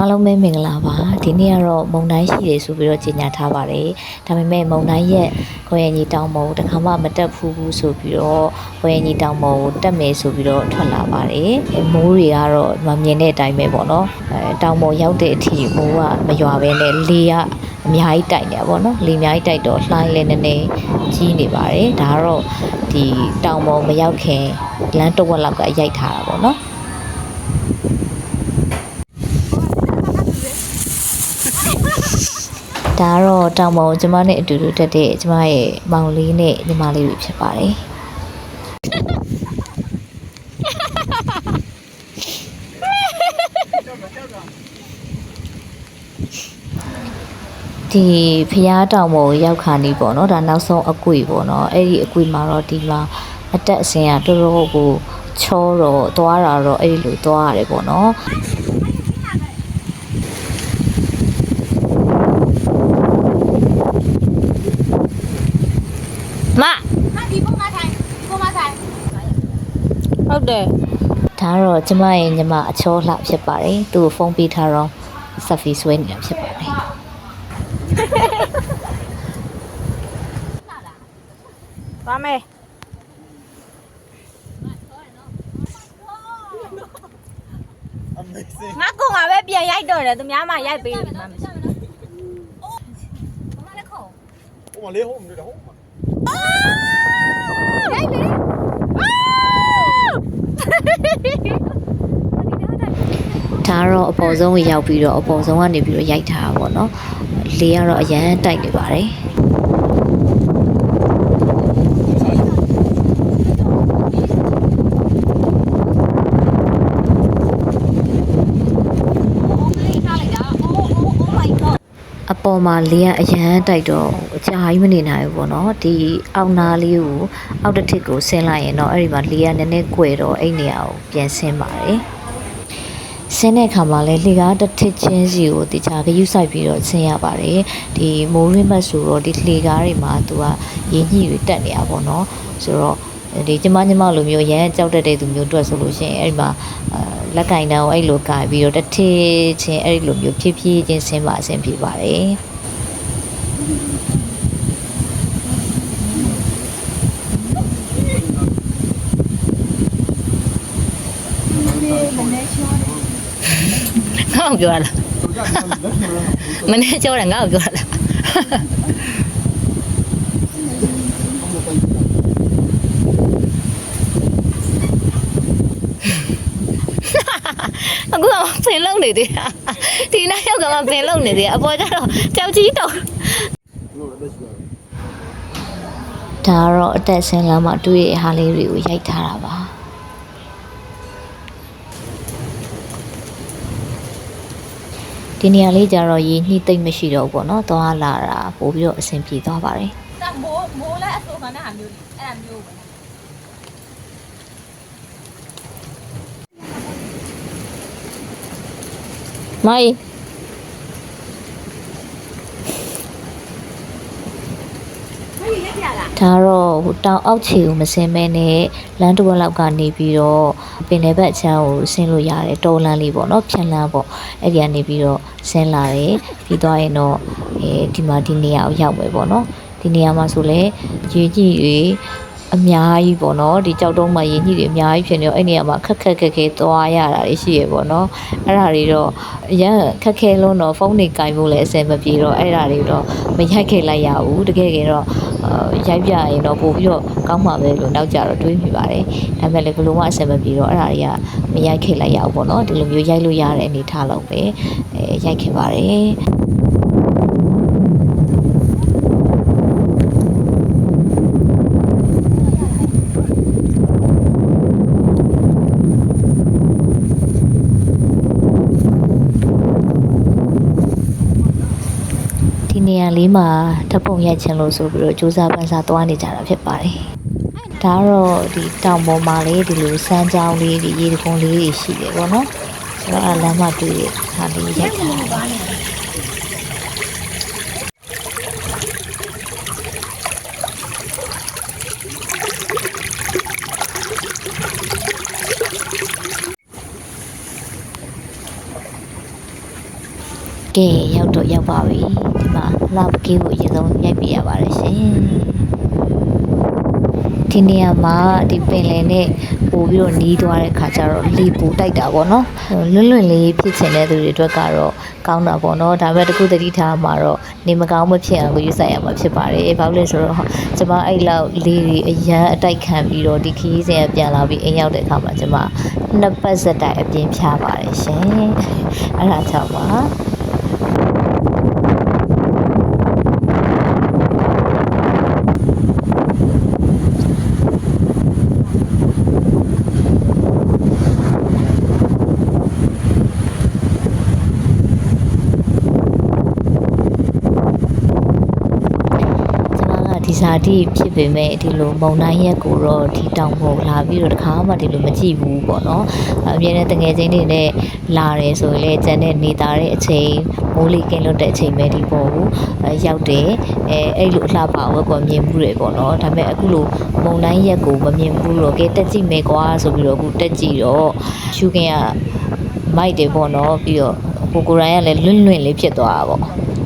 အားလုံးပဲမင်္ဂလာပါဒီနေ့ကတော့မုံတိုင်းရှိတယ်ဆိုပြီးတော့ကြေညာထားပါတယ်ဒါပေမဲ့မုံတိုင်းရဲ့ခွန်ရညီတောင်မုံတခါမှမတက်ဘူးဘူးဆိုပြီးတော့ခွန်ရညီတောင်မုံကိုတက်မယ်ဆိုပြီးတော့ထွက်လာပါတယ်အဲမိုးတွေကတော့မမြင်တဲ့အတိုင်းပဲပေါ့နော်အဲတောင်မုံရောက်တဲ့အထိမိုးကမရွာဘဲနဲ့လေကအများကြီးတိုက်နေတာပေါ့နော်လေအများကြီးတိုက်တော့လှိုင်းလည်းနည်းနည်းကြီးနေပါတယ်ဒါကတော့ဒီတောင်မုံမရောက်ခင်လမ်းတစ်ဝက်လောက်ကရိုက်ထားတာပေါ့နော် ဒါကတော့တောင်ပေါ်ကျမနဲ့အတူတူတက်တဲ့ကျမရဲ့မောင်လေးနဲ့ညီမလေးတွေဖြစ်ပါတယ်ဒီဖျားတောင်ပေါ်ရောက်ခါနေပေါ့နော်ဒါနောက်ဆုံးအကွေပေါ့နော်အဲ့ဒီအကွေမှာတော့ဒီမှာအတက်အစင်ကတော်တော်ကိုချောတော့သွားတာတော့အဲ့ဒီလိုသွားရတယ်ပေါ့နော် ဟုတ်တယ်ဒါတော့ကျမရဲ့ညီမအချောလှဖြစ်ပါတယ်သူ့ကိုဖုန်းပေးထားတော့ဆက်ဖီဆွဲနေတာဖြစ်ပါတယ်သွားမယ်ငါကောင်ကပဲပြန်ရိုက်တော့တယ်သူများမှရိုက်ပေးတယ်မမရှိဘူးမမလည်းခေါ်ဟိုမလေးဟိုမလေးဟိုမရိုက်ပေး တော့အပေါ်ဆုံးကိုရောက်ပြီးတော့အပေါ်ဆုံးကနေပြီးတော့ရိုက်ထားတာပေါ့နော်လေကတော့အရန်တိုက်နေပါတယ်အပေါ်မှာလေကအရန်တိုက်တော့အကြာကြီးမနေနိုင်ဘူးပေါ့နော်ဒီအောက်နားလေးကိုအောက်တစ်ထစ်ကိုဆင်းလိုက်ရင်တော့အဲ့ဒီမှာလေကနည်းနည်းကွယ်တော့အဲ့နေရာကိုပြန်ဆင်းပါတယ် ဆင်းတဲ့အခါမှာလည်းလေကားတစ်ထစ်ချင်းစီကိုတခြားဂရုစိုက်ပြီးတော့ဆင်းရပါတယ်ဒီမိုးရင်းမတ်ဆိုတော့ဒီလေကားတွေမှာသူကရင်းညှိတွေတက်နေတာပေါ့နော်ဆိုတော့ဒီကျမကျမလိုမျိုးရမ်းကြောက်တတ်တဲ့သူမျိုးတွေ့ဆိုလို့ရှိရင်အဲ့ဒီမှာအာလက်ကင်တန်းကိုအဲ့လိုကာပြီးတော့တစ်ထစ်ချင်းအဲ့ဒီလိုမျိုးဖြည်းဖြည်းချင်းဆင်းပါဆင်းပြပါတယ် ကိုပြောရလားမနေ့ကြောတယ်ငါ့ကိုပြောရလားအခုကပင်လုံနေသေးတာဒီနောက်ရောက်ကမှပင်လုံနေသေးတယ်အပေါ်ကျတော့ကြောက်ကြီးတော့ဒါကတော့အသက်ဆင်းလမ်းမှာတွေ့ရတဲ့ဟာလေးတွေကိုရိုက်ထားတာပါ ဒီနေရာလေးကြတော့ရေနှီးသိမ့်မရှိတော့ဘူးပေါ့နော်သွားလာတာပို့ပြီးတော့အဆင်ပြေသွားပါတယ်တက်မိုးမိုးလည်းအဆိုခံတဲ့ဟာမျိုးကြီးအဲ့ဒါမျိုးပဲမိုင်း ဒါကတော့ဟိုတောင်အောက်ခြေကိုမဆင်းမဲနဲ့လမ်းတစ်ဝက်လောက်ကနေပြီးတော့ပင်လယ်ဘက်အခြမ်းကိုဆင်းလို့ရတယ်တောလမ်းလေးပေါ့နော်ဖြန့်လမ်းပေါ့အဲ့ဒီကနေပြီးတော့ဆင်းလာတယ်ပြီးသွားရင်တော့အဲဒီမှာဒီနေရာကိုရောက်မယ်ပေါ့နော်ဒီနေရာမှာဆိုလဲရေကြီးတွေ အများကြီးပေါ့နော်ဒီကြောက်တုံးမှာရေကြီးတွေအများကြီးဖြစ်နေတော့အဲ့နေရာမှာခက်ခက်ခက်ခဲသွားရတာတွေရှိရပေါ့နော်အဲ့ဒါတွေတော့အရန်ခက်ခဲလုံးတော့ဖုန်းတွေကင်ဖို့လည်းအဆင်မပြေတော့အဲ့ဒါတွေတော့မရိုက်ခဲ့လိုက်ရဘူးတကယ်ကတော့အာရိုက်ပြရင်တော့ပို့ပြီးတော့ကောင်းမှာပဲလို့နောက်ကြတော့တွေးမိပါတယ်ဒါပေမဲ့လည်းဘလို့မှအဆင်မပြေတော့အဲ့ဒါတွေကမရိုက်ခဲ့လိုက်ရအောင်ပေါ့နော်ဒီလိုမျိုးရိုက်လို့ရတဲ့အနေထားလောက်ပဲအဲရိုက်ခဲ့ပါတယ် နေရာလေးမှာဓာတ်ပုံရိုက်ချင်လို့ဆိုပြီးတော့စူးစမ်းပန်းစားသွားနေကြတာဖြစ်ပါတယ်။ဒါကတော့ဒီတောင်ပေါ်မှာလေးဒီလိုစမ်းကြောင်းလေးဒီရေတကုံလေးတွေရှိတယ်ပေါ့နော်။ဆိုတော့အဲ့လမ်းမှာတွေ့တဲ့ဟာလေးရိုက်ထားတာပါကဲရောက်တော့ရောက်ပါပြီဒီမှာ လာပကေးကိုအရင်ဆုံးရိုက်ပြရပါတယ်ရှင်ဒီနေရာမှာဒီပင်လယ်နဲ့ပို့ပြီးတော့နီးသွားတဲ့ခါကျတော့လေပူတိုက်တာပေါ့နော်လွတ်လွတ်လေးဖြစ်ချင်တဲ့သူတွေအတွက်ကတော့ကောင်းတာပေါ့နော်ဒါပေမဲ့တခုတတိထားမှာတော့နေမကောင်းမဖြစ်အောင်ကိုယူဆိုင်ရမှာဖြစ်ပါတယ်ဘာလို့လဲဆိုတော့ကျွန်မအဲ့လောက်လေးတွေအရန်အတိုက်ခံပြီးတော့ဒီခီးစဉ်ကပြန်လာပြီးအိမ်ရောက်တဲ့အခါမှာကျွန်မနှစ်ပတ်စက်တိုင်အပြင်းဖြားပါတယ်ရှင်အဲ့ဒါကြောင့်ပါ ကျွန်မကဒီစာတိဖြစ်ပေမဲ့ဒီလိုမုံတိုင်းရက်ကိုတော့ဒီတောင်ပေါ်လာပြီးတော့တခါမှဒီလိုမကြည့်ဘူးပေါ့နော်အမြဲတမ်းတငယ်ချင်းတွေနဲ့လာတယ်ဆိုရင်လည်းကျန်တဲ့နေသားတဲ့အချိန်မိုးလေကင်းလွတ်တဲ့အချိန်ပဲဒီပေါ်ကိုအဲရောက်တယ်အဲအဲ့လိုအလှပဝက်ကွာမြင်မှုတွေပေါ့နော်ဒါပေမဲ့အခုလိုမုံတိုင်းရက်ကိုမမြင်ဘူးတော့ကဲတက်ကြည့်မယ်ကွာဆိုပြီးတော့အခုတက်ကြည့်တော့ရှုခင်းကမိုက်တယ်ပေါ့နော်ပြီးတော့ကိုကိုရိုင်းကလည်းလွန့်လွန့်လေးဖြစ်သွားတာပေါ့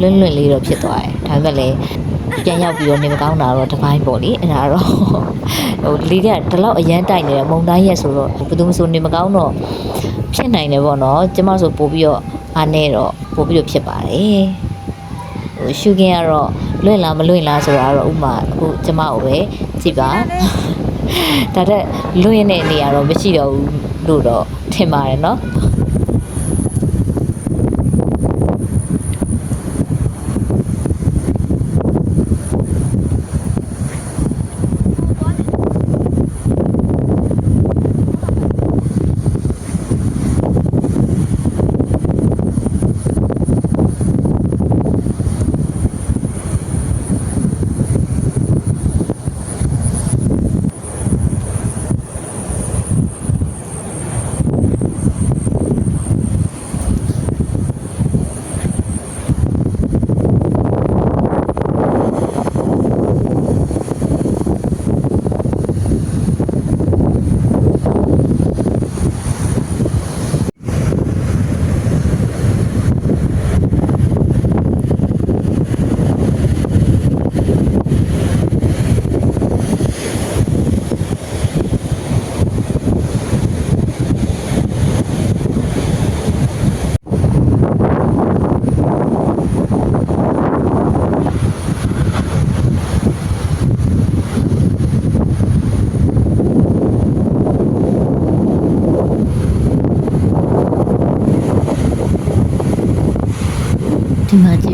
လွန့်လွန့်လေးတော့ဖြစ်သွားတယ်ဒါပေမဲ့လည်း ပြန်ရောက်ပြီးတော့နေမကောင်းတာတော့တစ်ပိုင်းပေါ့လေအဲ့ဒါတော့ဟိုလေးကဒီလောက်အရန်တိုက်နေတယ်မုံတိုင်းရက်ဆိုတော့ဘယ်သူမှဆိုနေမကောင်းတော့ဖြစ်နိုင်တယ်ပေါ့နော်ကျမဆိုပို့ပြီးတော့အားနေတော့ပို့ပြီးတော့ဖြစ်ပါတယ်ဟိုရှုခင်းကတော့လွင့်လားမလွင့်လားဆိုတာကတော့ဥမာအခုကျမကိုပဲကြည့်ပါဒါတဲ့လွင့်တဲ့နေရာတော့မရှိတော့ဘူးလို့တော့ထင်ပါတယ်နော်ဒီမှာကြ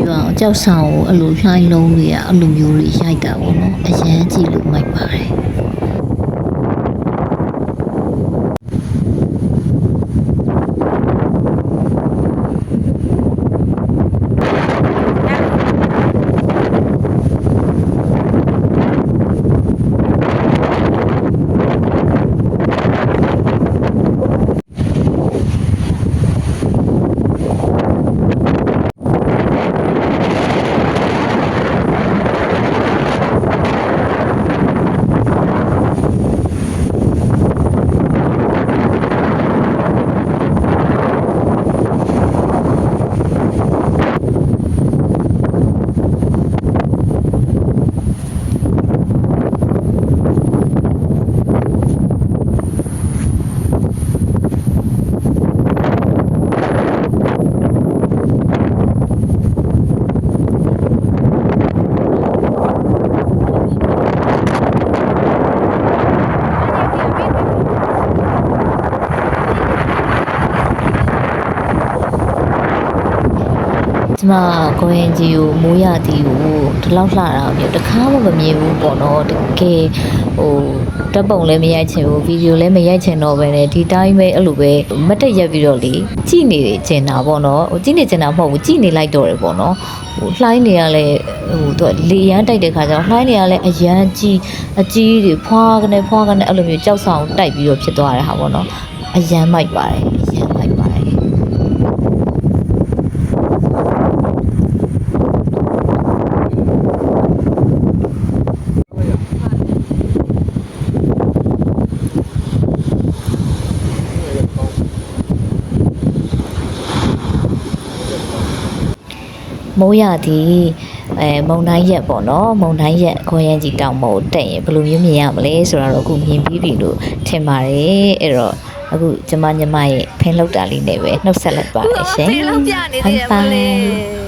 ည့်ပါအောင်ကြောက်ဆောင်ကိုအဲ့လိုလှိုင်းလုံးတွေကအဲ့လိုမျိုးတွေရိုက်တာပေါ့နော်အရန်ကြည့်လို့မိုက်ပါတယ် ကျ မကိုရင်ကြီးကိုမိုးရသည်ကိုဒီလောက်လှတာမျိုးတစ်ခါမှမမြင်ဘူးပေါ့နော်တကယ်ဟိုတက်ပုံလည်းမရိုက်ချင်ဘူးဗီဒီယိုလည်းမရိုက်ချင်တော့ပဲねဒီတိုင်းပဲအဲ့လိုပဲမတ်တက်ရက်ပြီးတော့လေကြည့်နေချင်တာပေါ့နော်ဟိုကြည့်နေချင်တာမဟုတ်ဘူးကြည့်နေလိုက်တော့တယ်ပေါ့နော်ဟိုလှိုင်းနေရလဲဟိုသူကလေရမ်းတိုက်တဲ့ခါကျတော့လှိုင်းနေရလဲအရန်ကြီးအကြီးတွေဖွာကနေဖွာကနေအဲ့လိုမျိုးကြောက်ဆောင်တိုက်ပြီးတော့ဖြစ်သွားတဲ့ဟာပေါ့နော်အရန်မိုက်ပါတယ်အရန်မိုက်ပါတယ် ဟ မိုးရသည်အဲမုံတိုင်းရက်ပေါ့နော်မုံတိုင်းရက်ခေါ်ရန်ကြီးတောင်မို့တက်ရင်ဘယ်လိုမျိုးမြင်ရမလဲဆိုတော့အခုမြင်ပြီးပြီလို့ထင်ပါတယ်အဲ့တော့အခုကျမညီမရဲ့ဖင်လောက်တာလေးနဲ့ပဲနှုတ်ဆက်လိုက်ပါမယ်ရှင်ဖေးလောက်ပြနေသေးတယ်မလေး